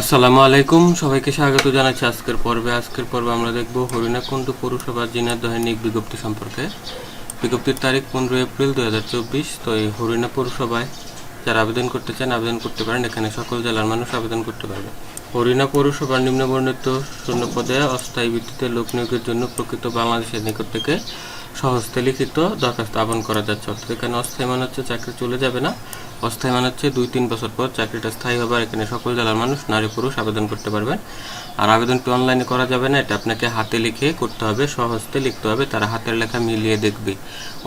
আসসালামু আলাইকুম, সবাইকে স্বাগত জানাচ্ছি আজকের পর্বে। আজকের পর্বে আমরা দেখব হরিণাকুণ্ড পৌরসভার জিনাদহের নিক বিজ্ঞপ্তি সম্পর্কে। বিজ্ঞপ্তির তারিখ পনেরো এপ্রিল দু হাজার চব্বিশ, তো এই হরিণা পৌরসভায় যারা আবেদন করতে চান, আবেদন করতে পারেন। এখানে সকল জেলার মানুষ আবেদন করতে পারবে। হরিণা পৌরসভার নিম্নবর্ণিত শূন্য পদে অস্থায়ী ভিত্তিতে লোক নিয়োগের জন্য প্রকৃত বাংলাদেশের নিকট থেকে সহজতে লিখিত দরখাস্ত আহ্বান করা যাচ্ছে। অর্থাৎ এখানে অস্থায়ী মানে হচ্ছে চাকরি চলে যাবে না। অস্থায়ী মানে হচ্ছে দুই তিন বছর পর চাকরিটা স্থায়ী হবে আর এখানে সকল জেলার মানুষ নারী পুরুষ আবেদন করতে পারবেন। আর আবেদনটি অনলাইনে করা যাবে না? এটা আপনাকে হাতে লিখে করতে হবে, সহজতে লিখতে হবে, তারা হাতের লেখা মিলিয়ে দেখবে।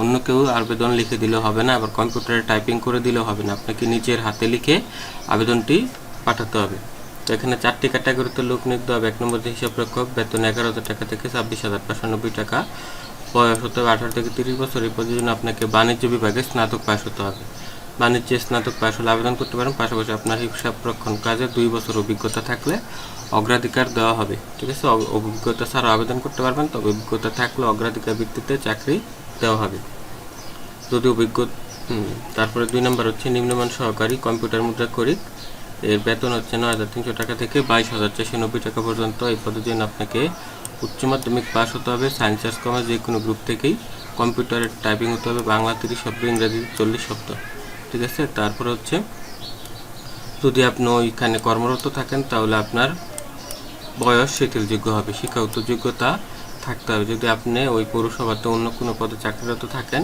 অন্য কেউ আবেদন লিখে দিলেও হবে না, আবার কম্পিউটারে টাইপিং করে দিলেও হবে না। আপনাকে নিজের হাতে লিখে আবেদনটি পাঠাতে হবে। তো এখানে চারটি ক্যাটাগরিতে লোক দেওয়া হবে। এক নম্বর হিসাব রক্ষক বেতন এগারো হাজার টাকা থেকে ছাব্বিশ হাজার পাঁচশো নব্বই টাকা। বয়স হতে হবে আঠারো থেকে তিরিশ বছর এই পদের জন্য আপনাকে বাণিজ্য বিভাগে স্নাতক পাস হতে হবে। বাণিজ্যে স্নাতক পাস হলে আবেদন করতে পারেন, পাশাপাশি আপনার হিসাব রক্ষণ কাজে দুই বছর অভিজ্ঞতা থাকলে অগ্রাধিকার দেওয়া হবে। ঠিক আছে? অভিজ্ঞতা ছাড়া আবেদন করতে পারবেন, তবে অভিজ্ঞতা থাকলে অগ্রাধিকার ভিত্তিতে চাকরি দেওয়া হবে। যদি অভিজ্ঞ তারপরে দুই নম্বর হচ্ছে নিম্নমান সহকারী কম্পিউটার মুদ্রা করি এর বেতন হচ্ছে নয় হাজার তিনশো টাকা থেকে বাইশ হাজার চারশো নব্বই টাকা পর্যন্ত। এই পদের জন্য আপনাকে উচ্চ মাধ্যমিক পাস হতে হবে সায়েন্স আর্টস কমার্স যে কোনো গ্রুপ থেকেই কম্পিউটারের টাইপিং হতে হবে, বাংলা তিরিশ শব্দ, ইংরেজি চল্লিশ শব্দ, ঠিক আছে? তারপরে হচ্ছে, যদি আপনি ওইখানে কর্মরত থাকেন, তাহলে আপনার বয়স শিথিলযোগ্য হবে শিক্ষাগত যোগ্যতা থাকতে হবে। যদি আপনি ওই পৌরসভাতে অন্য কোনো পদে চাকরিরত থাকেন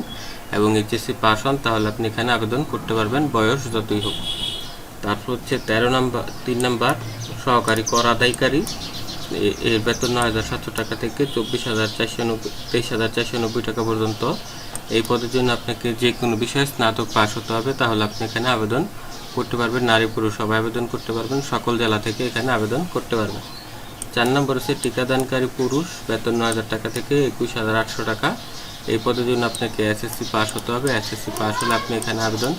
এবং এইচএসসি পাস হন, তাহলে আপনি এখানে আবেদন করতে পারবেন, বয়স যতই হোক। তারপর হচ্ছে, তেরো নাম্বার, তিন নাম্বার, সহকারী কর আদায়কারী এর বেতন নয় হাজার সাতশো টাকা থেকে চব্বিশ হাজার চারশো নব্বই, তেইশ হাজার চারশো নব্বই টাকা পর্যন্ত। এই পদের জন্য আপনাকে যে কোনো বিষয়ে স্নাতক পাস হতে হবে, তাহলে আপনি এখানে আবেদন করতে পারবেন। নারী পুরুষ সবাই আবেদন করতে পারবেন, সকল জেলা থেকে এখানে আবেদন করতে পারবেন। চার নম্বর হচ্ছে টিকাদানকারী পুরুষ, বেতন নয় হাজার টাকা থেকে একুশ হাজার আটশো টাকা। এই পদের জন্য আপনাকে এসএসসি পাস হতে হবে। এসএসসি পাস হলে আপনি এখানে আবেদন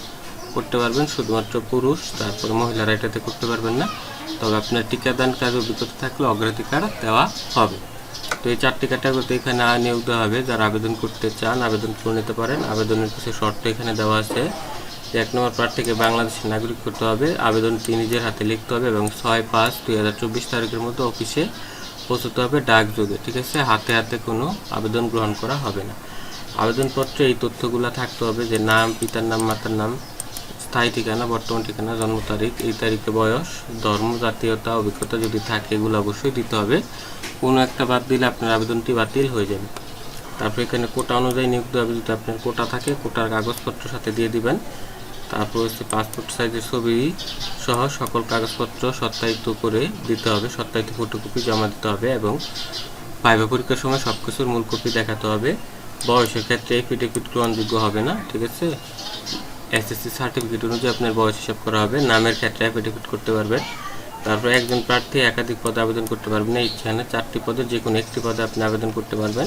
করতে পারবেন। শুধুমাত্র পুরুষ, তারপরে মহিলারা এটাতে করতে পারবেন না। তবে আপনার টিকাদান কাজে অভিজ্ঞতা থাকলে অগ্রাধিকার দেওয়া হবে। তো এই চারটি ক্যাটাগরিতে এখানে নিয়োগ দেওয়া হবে। যারা আবেদন করতে চান, আবেদন করে নিতে পারেন। আবেদনের কিছু শর্ত এখানে দেওয়া আছে। এক নম্বর প্রার্থীকে বাংলাদেশের নাগরিক করতে হবে। আবেদনটি নিজের হাতে লিখতে হবে এবং ছয় পাঁচ দুই হাজার চব্বিশ তারিখের মধ্যে অফিসে পৌঁছতে হবে ডাক যোগে, ঠিক আছে? হাতে হাতে কোনো আবেদন গ্রহণ করা হবে না। আবেদনপত্রে এই তথ্যগুলো থাকতে হবে যে নাম, পিতার নাম, মাতার নাম স্থায়ী ঠিকানা, বর্তমান ঠিকানা, জন্ম তারিখ, এই তারিখে বয়স, ধর্ম, জাতীয়তা, অভিজ্ঞতা যদি থাকে, এগুলো অবশ্যই দিতে হবে। কোনো একটা বাদ দিলে আপনার আবেদনটি বাতিল হয়ে যাবে। তারপর এখানে কোটা অনুযায়ী নিয়োগ দেওয়া যদি আপনার কোটা থাকে, কোটার কাগজপত্র সাথে দিয়ে দিবেন। তারপর হচ্ছে পাসপোর্ট সাইজের ছবি সহ সকল কাগজপত্র সত্যায়িত করে দিতে হবে। সত্যায়িত ফটোকপি জমা দিতে হবে এবং ভাইবা পরীক্ষার সময় সব কিছুর মূল কপি দেখাতে হবে। বয়সের ক্ষেত্রে এফিডেভিট গ্রহণযোগ্য হবে না, ঠিক আছে? এসএসসি সার্টিফিকেট অনুযায়ী আপনার বয়স হিসাব করা হবে, নামের ক্ষেত্রে অ্যাফিডেভিট করতে পারবেন। তারপর একজন প্রার্থী একাধিক পদে আবেদন করতে পারবেন। এই ইচ্ছানে চারটি পদে যে কোনো একটি পদে আপনি আবেদন করতে পারবেন।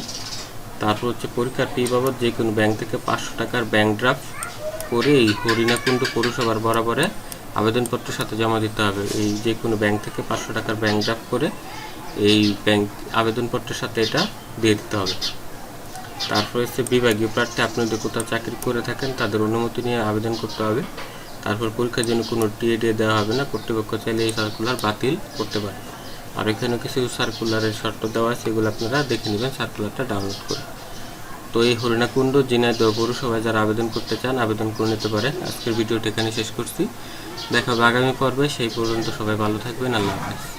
তারপর হচ্ছে পরীক্ষার ফি বাবদ যে কোনো ব্যাংক থেকে পাঁচশো টাকার ব্যাংক ড্রাফট করে এই হরিণাকুণ্ড পৌরসভার বরাবরে আবেদনপত্রের সাথে জমা দিতে হবে। এই যে কোনো ব্যাংক থেকে পাঁচশো টাকার ব্যাংক ড্রাফট করে এই ব্যাংক আবেদনপত্রের সাথে এটা দিয়ে দিতে হবে। তারপর হচ্ছে বিভাগীয় প্রার্থী আপনি যদি কোথাও চাকরি করে থাকেন, তাদের অনুমতি নিয়ে আবেদন করতে হবে। তারপর পরীক্ষার জন্য কোনো টিএডিএ দেওয়া হবে না, কর্তৃপক্ষ চাইলে এই সার্কুলার বাতিল করতে পারে। আর এখানে কিছু সার্কুলারের শর্ত দেওয়া আছে, এগুলো আপনারা দেখে নেবেন সার্কুলারটা ডাউনলোড করে। তো এই হরিণাকুণ্ড জিনাইদহ পৌরসভায় যারা আবেদন করতে চান, আবেদন করে নিতে পারে আজকের ভিডিওটা এখানে শেষ করছি। দেখা হবে আগামী পর্বে, সেই পর্যন্ত সবাই ভালো থাকবেন, আল্লাহ হাফেজ।